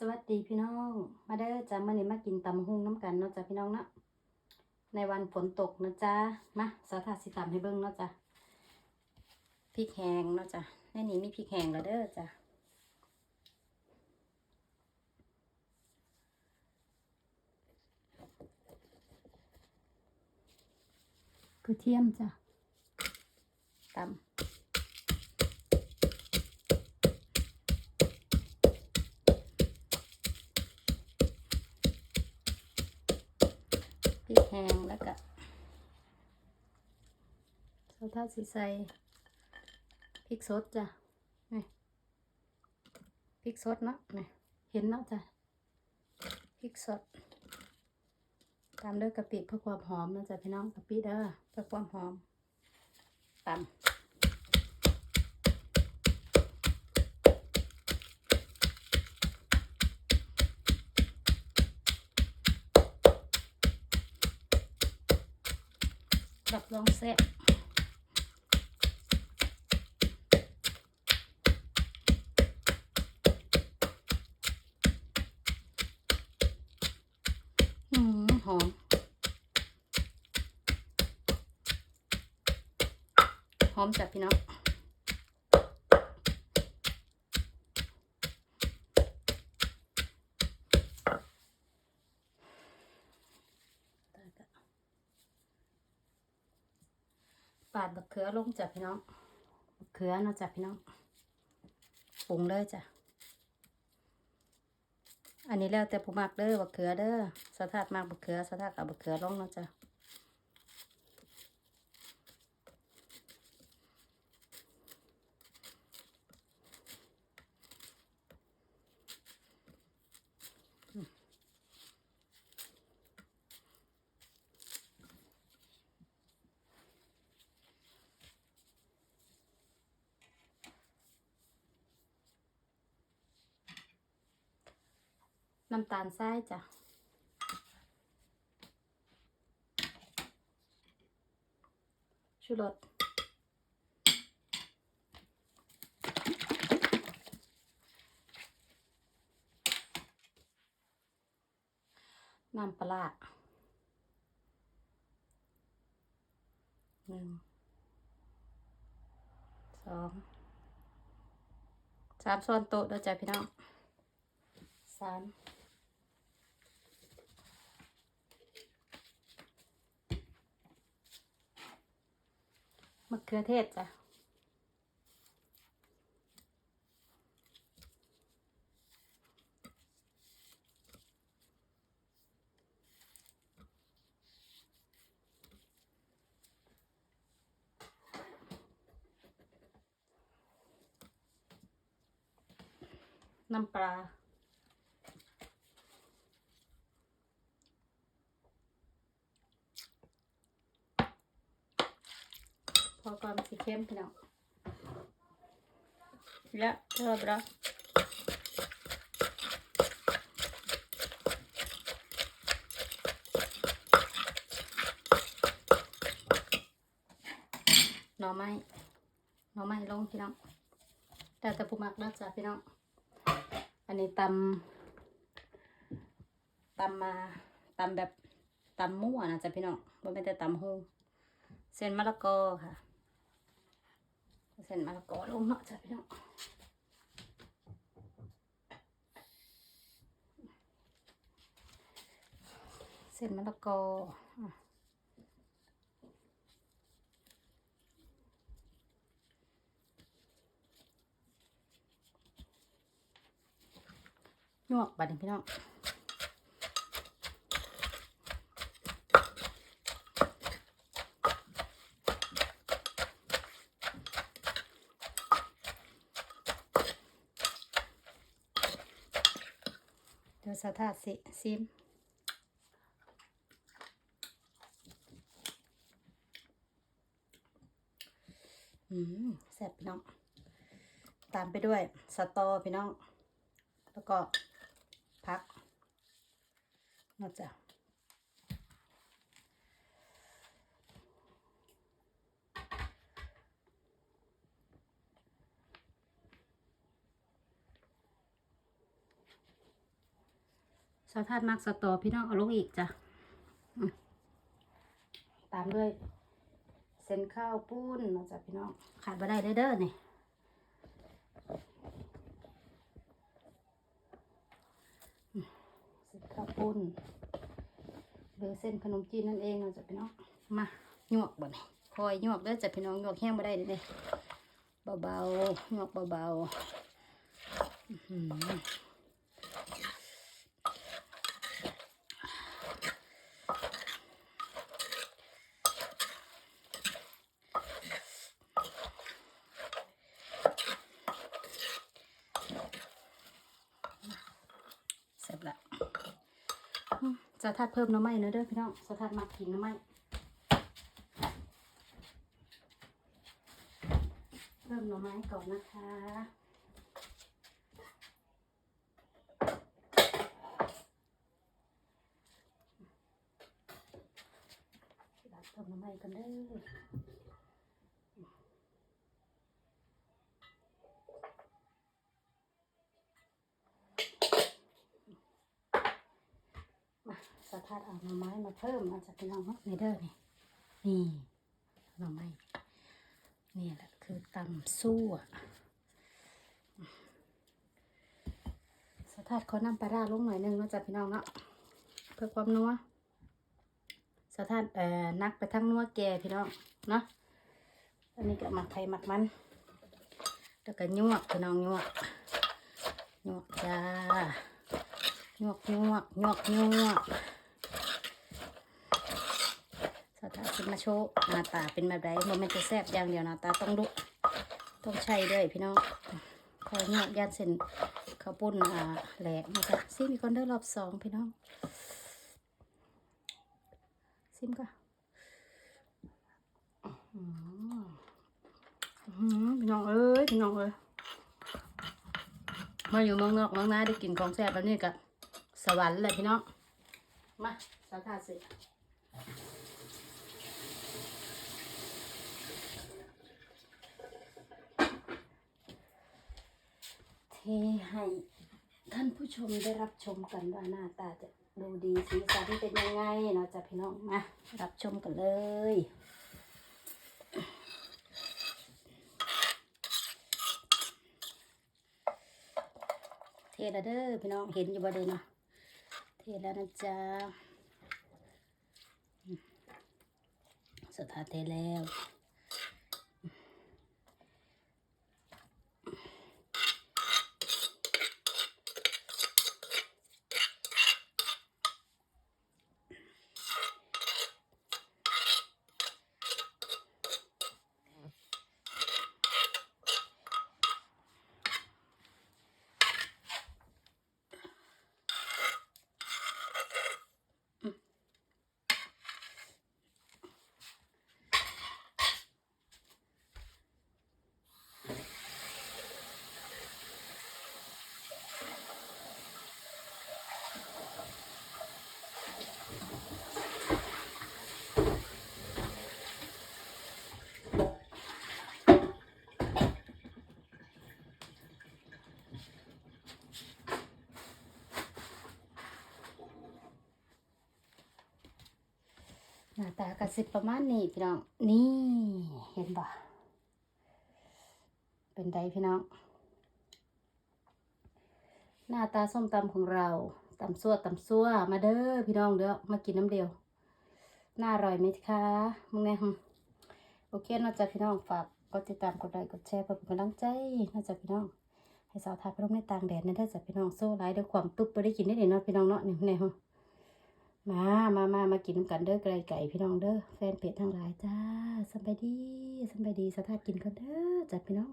สวัสดีพี่น้อง มาเด้อจ้ามื่อนี้มากินตำหุ่งน้ำกันเนาะจ้ะพี่น้องเนาะในวันฝนตกนะจ๊ะมาสาธาสิตำให้เบิ่งเนาะจ้ะพริกแห้งเนาะจ้ะในนี้มีพริกแห้งแล้วเด้อจ้ะกระเทียมจ้ะตำ พริกแห้งแล้วก็โซทาสีใสพริกสดจ้ะนี่พริกสดเนาะนี่เห็นเนาะจ้ะพริกสด ตามด้วยกะปิเพื่อความหอมนะจ๊ะพี่น้องกะปิเด้อเพื่อความหอมตำ รับรองแซ่บหอม หอมจับพี่น้อง ปาดบักเขือลงจับพี่น้องบักเขือเนาะจับพี่น้องปรุงเลยจ้ะอันนี้แล้วแต่ผู้มักเด้อบักเขือเด้อสถัดมากบักเขือสถัดเอาบักเขือลงเนาะจ้ะ น้ำตาลทรายจ้ะชูรสน้ำปลาหนึ่งสองสามช้อนโต๊ะเด้อจ้ะพี่น้องสาม มะเขือเทศจ้ะน้ำปลา อก่อนสีเข้มพี่น้องและเท่าไหร่หน่อไม้หน่อไม้ลงพี่น้องแต่แต่ผู้มักนะจ๊ะพี่น้องอันนี้ตำตำมาตำแบบตำมั่วนะจ๊ะพี่น้องมันเป็นแต่ตำหูเส้นมะละกอค่ะ เส้นมะละกอลงเนาะจ้ะพี่น้องเส้นมะละกออะนวกบัดนี้พี่น้อง ดี๋ยวสาธาสิซิมอืมแซ่บพี่น้อง ตามไปด้วยสตอพี่น้อง แล้วก็พักนอกจากาวทาดมักสตอพี่น้องเอาลงอีกจ้ะตามด้วย เส้นข้าวปุ้นเนาะจ้ะพี่น้องขาดบ่ได้เด้อเด้อนี่อืมเส้นข้าวปุ้นหรือเส้นขนมจีนนั่นเองเนาะจ้ะพี่น้องมาหยวกบ่นี่คอยหยวกเด้อจ้ะพี่น้องหยวกแห้งบ่ได้เด้อเด้เบาๆหยวกเบาๆอื้อหือ เสร็จละอืมจะทัดเพิ่มน้ำไม้เนอะเด้อพี่น้องสะทัดมากินน้ำไม้เพิ่มหน้ำไม้ก่อนนะคะดับเพิ่มหน้ำไม้กันเด้อ สะทัดเอาหน่อไม้มาเพิ่มมาจากพี่น้องเนาะในเด้อนี่นี่หน่อไม้นี่แหละคือตำซั่วสะทัดเขอน้ำปลาร้าลงหน่อยนึงนาะจากพี่น้องเนาะเพื่อความนัวสะทัดเอ่อนักไปทั้งนัวแก่พี่น้องเนาะอันนี้ก็หมักไข่หมักมันแล้วก็ยวกพี่น้องยวกยวกจ้ายวกยวกยวกยวก สถาขึ้นมาโชว์หน้าตาเป็นแบบไรโมเมนต์จะแซ่บอย่างเดียวหน้าตาต้องดุต้องใช่ด้วยพี่น้องคอยหยวกย่านเส้นข้าวปุ้นอ่าแหลกมาจ้ะซิมีคนเดอร์รอบสองพี่น้องซิมก็พี่น้องเอ้ยพี่น้องเอ้ยมาอยู่เมืองนอกเมืองนาได้กินของแซ่บแบบนี้กับสวรรค์เลยพี่น้อง มาสาธาสิเทให้ท่านผู้ชมได้รับชมกันว่าหน้าตาจะดูดีสีสันเป็นยังไงเนาะจ้ะพี่น้องมารับชมกันเลยเทล้วเด้อพี่น้องเห็นอยู่บ่เด้อเนาะ ทแล้วนะจ๊ะสถาเทแล้ว หน้าตากระสิบประมาณนี้พี่น้อง นี่เห็นบ่เป็นไดพี่น้อง หน้าตาส้มตำของเราตำซั่วตำซั่วมาเด้อพี่น้องเด้อมากินน้ำเดียวน่าอร่อยไหมคะมึงแน่โอเคนอกจากพี่น้องฝากกดติดตามกดไลค์กดแชร์เพื่อเป็นกำลังใจนอกจากพี่น้อง ให้สาวทายพร้อมในต่างแดนนั่นได้จากพี่น้องโซ่ไลายเด้อความปุ๊บไปได้กินได้เนาะพี่น้องเนาะนี่แน่หึ มา มามามากินน้ำกันเด้อไก่ไก่พี่น้องเด้อแฟนเพจทั้งหลายจ้าสบายดีสบายดีสาวทายกินกันเด้อจัดพี่น้อง